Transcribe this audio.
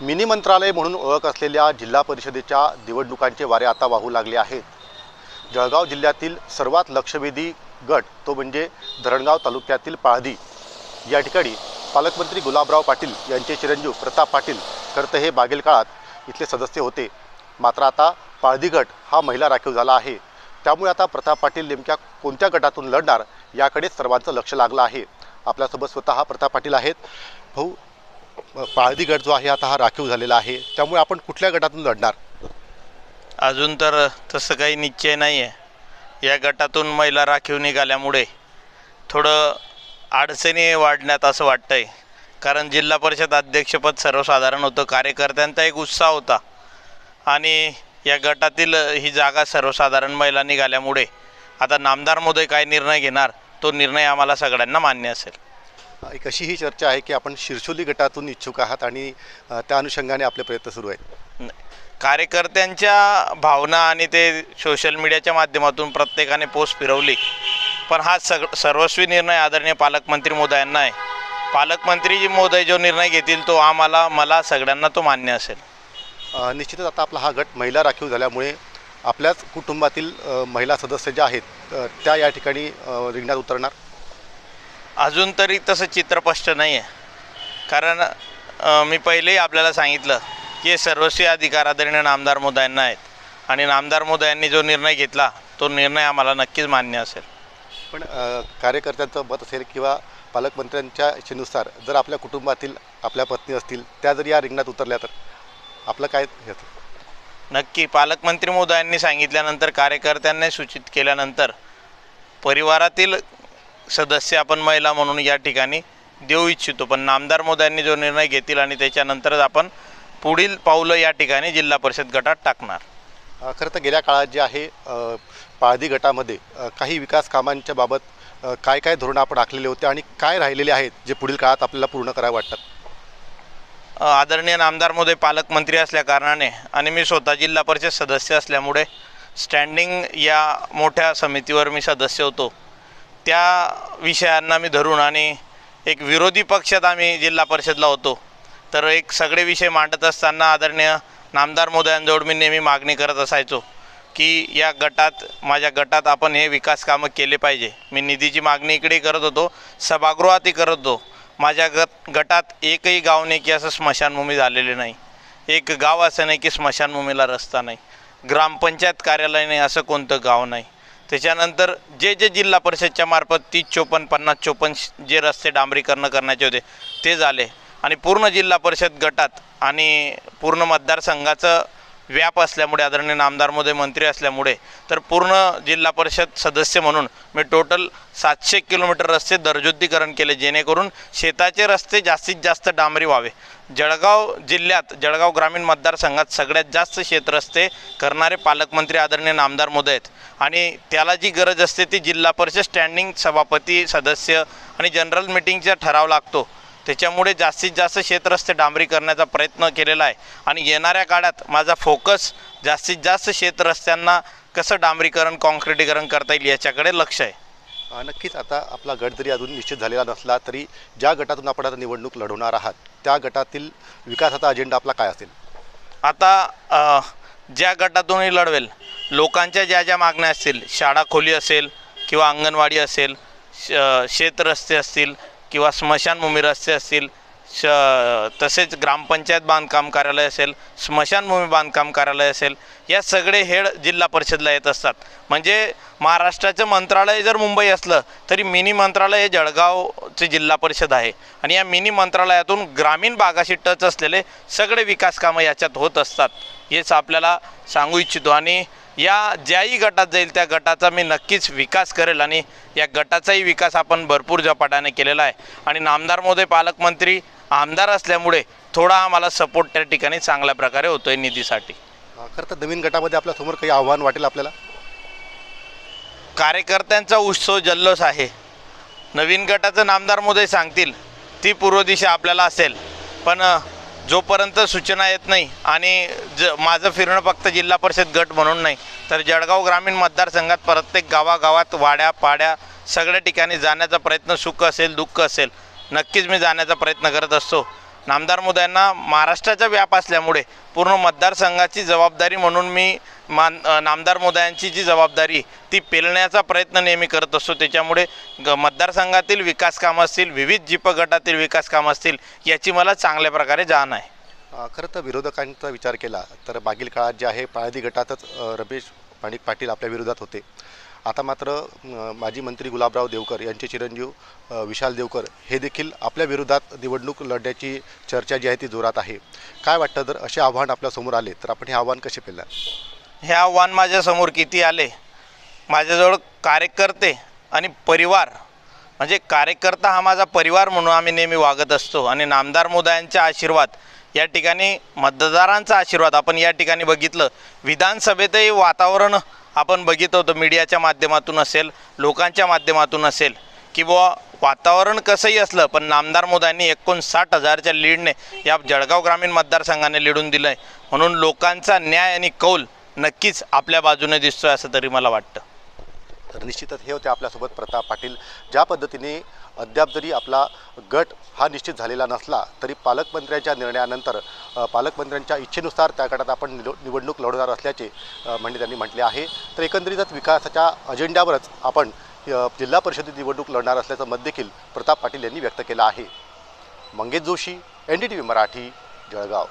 Mini मंत्रालय म्हणून ओळख असलेल्या जिल्हा परिषदेच्या निवडणुकांचे वारे आता वाहू लागले आहेत. जळगाव जिल्ह्यातील सर्वात लक्षवेधी गट तो म्हणजे धरणगाव तालुक्यातील पाळधी. या ठिकाणी पालकमंत्री गुलाबराव पाटील यांचे चिरंजीव प्रताप पाटील करते हे मागील काळात इथले सदस्य होते. मात्र आता पाळधी गट हा महिला राखीव झाला आहे. त्यामुळे आता प्रताप पाटील नेमक्या कोणत्या गटातून लढणार याकडेच सर्वांचं लक्ष लागलं आहे. आपल्यासोबत स्वतः प्रताप पाटील आहेत. भाऊ पाळधी गट जो आहे आता हा राखीव झालेला आहे. त्यामुळे आपण कुठल्या गटातून लढणार? अजून तर तसं काही निश्चय नाही आहे या गटातून महिला राखीव निघाल्यामुळे थोडं अडचणी वाढण्यात असं वाटतंय. कारण जिल्हा परिषद अध्यक्षपद सर्वसाधारण होतं कार्यकर्त्यांचा एक उत्साह होता. आणि या गटातील ही जागा सर्वसाधारण महिला निघाल्यामुळे आता नामदार मोदय काय निर्णय घेणार तो निर्णय आम्हाला सगळ्यांना मान्य असेल. एक अशी ही चर्चा आहे की आपण शिरशोली गटातून इच्छुक आहात आणि त्या अनुषंगाने आपले प्रयत्न सुरू आहेत. कार्यकर्त्यांच्या भावना आणि ते सोशल मीडियाच्या माध्यमातून प्रत्येकाने पोस्ट फिरवली पण हा सग सर्वस्वी निर्णय आदरणीय पालकमंत्री मोदयांना आहे. पालकमंत्री जी मोदय जो निर्णय घेतील तो आम्हाला मला सगळ्यांना तो मान्य असेल. निश्चितच आता आपला हा गट महिला राखीव झाल्यामुळे आपल्याच कुटुंबातील महिला सदस्य ज्या आहेत त्या या ठिकाणी रिंगणात उतरणार. अजून तरी तसं चित्र स्पष्ट नाही आहे. कारण मी पहिलेही आपल्याला सांगितलं की सर्वस्वी अधिकार आदरणीय नामदार मोदयांना आहेत. आणि नामदार मोदयांनी जो निर्णय घेतला तो निर्णय आम्हाला नक्कीच मान्य असेल. पण कार्यकर्त्यांचं मत असेल किंवा पालकमंत्र्यांच्या इच्छेनुसार जर आपल्या कुटुंबातील आपल्या पत्नी असतील त्या जर या रिंगणात उतरल्या तर आपलं काय? नक्की पालकमंत्री मोदयांनी सांगितल्यानंतर कार्यकर्त्यांनी सूचित केल्यानंतर परिवारातील सदस्य आपण महिला म्हणून या ठिकाणी देऊ इच्छितो पण नामदार मोदयांनी जो निर्णय घेतील आणि त्याच्यानंतरच आपण पुढील पावलं या ठिकाणी जिल्हा परिषद गटात टाकणार. खरं तर गेल्या काळात जे आहे पाळधी गटामध्ये काही विकास कामांच्या बाबत काय काय धोरणं आपण आखलेले होते आणि काय राहिलेले आहेत जे पुढील काळात आपल्याला पूर्ण करावे वाटतात आदरणीय नामदार मोदय पालकमंत्री असल्या कारणाने आणि मी स्वतः जिल्हा परिषद सदस्य असल्यामुळे स्टँडिंग या मोठ्या समितीवर मी सदस्य होतो. त्या विषयांना मी धरून आणि एक विरोधी पक्षात आम्ही जिल्हा परिषदला होतो. तर एक सगळे विषय मांडत असताना आदरणीय नामदार मोदयांजवळ मी नेहमी मागणी करत असायचो की या गटात माझ्या गटात आपण हे विकास कामं केले पाहिजे. मी निधीची मागणी इकडे करत होतो सभागृहातही करत होतो. माझ्या गट गटात एकही गाव नाही की असं स्मशानभूमी झालेले नाही. एक गाव असं नाही की स्मशानभूमीला रस्ता नाही. ग्रामपंचायत कार्यालय नाही असं कोणतं गाव नाही. त्याच्यानंतर जे जे जिल्हा परिषदच्या मार्फत तीस चोपन्न पन्नास चोपन्न जे रस्ते डांबरीकरण करण्याचे होते ते झाले. आणि पूर्ण जिल्हा परिषद गटात आणि पूर्ण मतदारसंघाचं व्याप असल्यामुळे आदरणीय नामदार मोदय मंत्री असल्यामुळे तर पूर्ण जिल्हा परिषद सदस्य म्हणून मी टोटल सातशे किलोमीटर रस्ते दर्जोद्धीकरण केले जेणेकरून शेताचे रस्ते जास्तीत जास्त डांबरी व्हावे. जळगाव जिल्ह्यात जळगाव ग्रामीण मतदारसंघात सगळ्यात जास्त शेतरस्ते करणारे पालकमंत्री आदरणीय नामदार मोदय आहेत. आणि त्याला जी गरज असते ती जिल्हा परिषद स्टँडिंग सभापती सदस्य आणि जनरल मिटिंगचा ठराव लागतो. त्याच्यामुळे जास्तीत जास्त शेतरस्ते डांबरी करण्याचा प्रयत्न केलेला आहे. आणि येणाऱ्या काळात माझा फोकस जास्तीत जास्त शेतरस्त्यांना कसं डांबरीकरण कॉन्क्रिटीकरण करता येईल याच्याकडे लक्ष आहे. नक्कीच आता आपला गट जरी अजून निश्चित झालेला नसला तरी ज्या गटातून आपण आता निवडणूक लढवणार आहात त्या गटातील विकासाचा अजेंडा आपला काय असेल? आता ज्या गटातूनही लढवेल लोकांच्या ज्या ज्या मागण्या असतील शाळा खोली असेल किंवा अंगणवाडी असेल श शेतरस्ते असतील किंवा स्मशानभूमी रस्ते असतील श तसेच ग्रामपंचायत बांधकाम कार्यालय असेल स्मशानभूमी बांधकाम कार्यालय असेल या सगळे हेड जिल्हा परिषदला येत असतात. म्हणजे महाराष्ट्राचं मंत्रालय जर मुंबई असलं तरी मिनी मंत्रालय हे जळगावचे जिल्हा परिषद आहे. आणि या मिनी मंत्रालयातून ग्रामीण भागाशी टच असलेले सगळे विकास कामं याच्यात होत असतात. हेच आपल्याला सांगू इच्छितो. आणि या ज्याही गटात जाईल त्या गटाचा मी नक्कीच विकास करेल आणि या गटाचाही विकास आपण भरपूर झपाट्याने केलेला आहे. आणि नामदार मोदय पालकमंत्री आमदार असल्यामुळे थोडा आम्हाला सपोर्ट त्या ठिकाणी चांगल्या प्रकारे होतोय निधीसाठी. खरं तर नवीन गटामध्ये आपल्यासमोर काही आव्हान वाटेल आपल्याला? कार्यकर्त्यांचा उत्सव जल्लोष आहे. नवीन गटाचं नामदार मोदय सांगतील ती पूर्व दिशा आपल्याला असेल. पण जोपर्यंत सूचना येत नाही आणि ज माझं फिरणं फक्त जिल्हा परिषद गट म्हणून नाही तर जळगाव ग्रामीण मतदारसंघात प्रत्येक गावागावात वाड्या पाड्या सगळ्या ठिकाणी जाण्याचा प्रयत्न सुख असेल दुःख असेल. नक्कीच मी जाण्याचा प्रयत्न करत असतो. नामदार मुद्यांना महाराष्ट्राचा व्याप असल्यामुळे पूर्ण मतदारसंघाची जबाबदारी म्हणून मी मान नामदार मोदयांची जी जबाबदारी ती पेलण्याचा प्रयत्न नेहमी करत असतो. त्याच्यामुळे ग मतदारसंघातील विकास कामं असतील विविध जीप गटातील विकास कामं असतील याची मला चांगल्या प्रकारे जाण आहे. खरं तर विरोधकांचा विचार केला तर मागील काळात जे आहे पाळदी गटातच रमेश माणिक पाटील आपल्या विरोधात होते. आता मात्र माजी मंत्री गुलाबराव देवकर यांचे चिरंजीव विशाल देवकर हे देखील आपल्या विरोधात निवडणूक लढण्याची चर्चा जी आहे ती जोरात आहे. काय वाटतं जर असे आव्हान आपल्यासमोर आले तर आपण हे आव्हान कसे पेलं हे आव्हान माझ्यासमोर किती आले? माझ्याजवळ कार्यकर्ते आणि परिवार म्हणजे कार्यकर्ता हा माझा परिवार म्हणून आम्ही नेहमी वागत असतो. आणि नामदार मुदायांचा आशीर्वाद या ठिकाणी मतदारांचा आशीर्वाद आपण या ठिकाणी बघितलं. विधानसभेतही वातावरण आपण बघित होतो मीडियाच्या माध्यमातून असेल लोकांच्या माध्यमातून असेल की बुवा वातावरण कसंही असलं पण नामदार मोदांनी एकोणसाठ हजारच्या लीडने या जळगाव ग्रामीण मतदारसंघाने लिडून दिलं आहे म्हणून लोकांचा न्याय आणि कौल नक्कीच आपल्या बाजूने दिसतोय असं तरी मला वाटतं. तर निश्चितच हे होते आपल्यासोबत प्रताप पाटील. ज्या पद्धतीने अद्याप जरी आपला गट हा निश्चित झालेला नसला तरी पालकमंत्र्यांच्या निर्णयानंतर पालकमंत्र्यांच्या इच्छेनुसार त्या गटात आपण निवडणूक लढवणार असल्याचे म्हणजे त्यांनी म्हटले आहे. तर एकंदरीतच विकासाच्या अजेंड्यावरच आपण जिल्हा परिषदेत निवडणूक लढणार असल्याचं मत देखील प्रताप पाटील यांनी व्यक्त केलं आहे. Mangesh Joshi N D T V Marathi Jalgaon.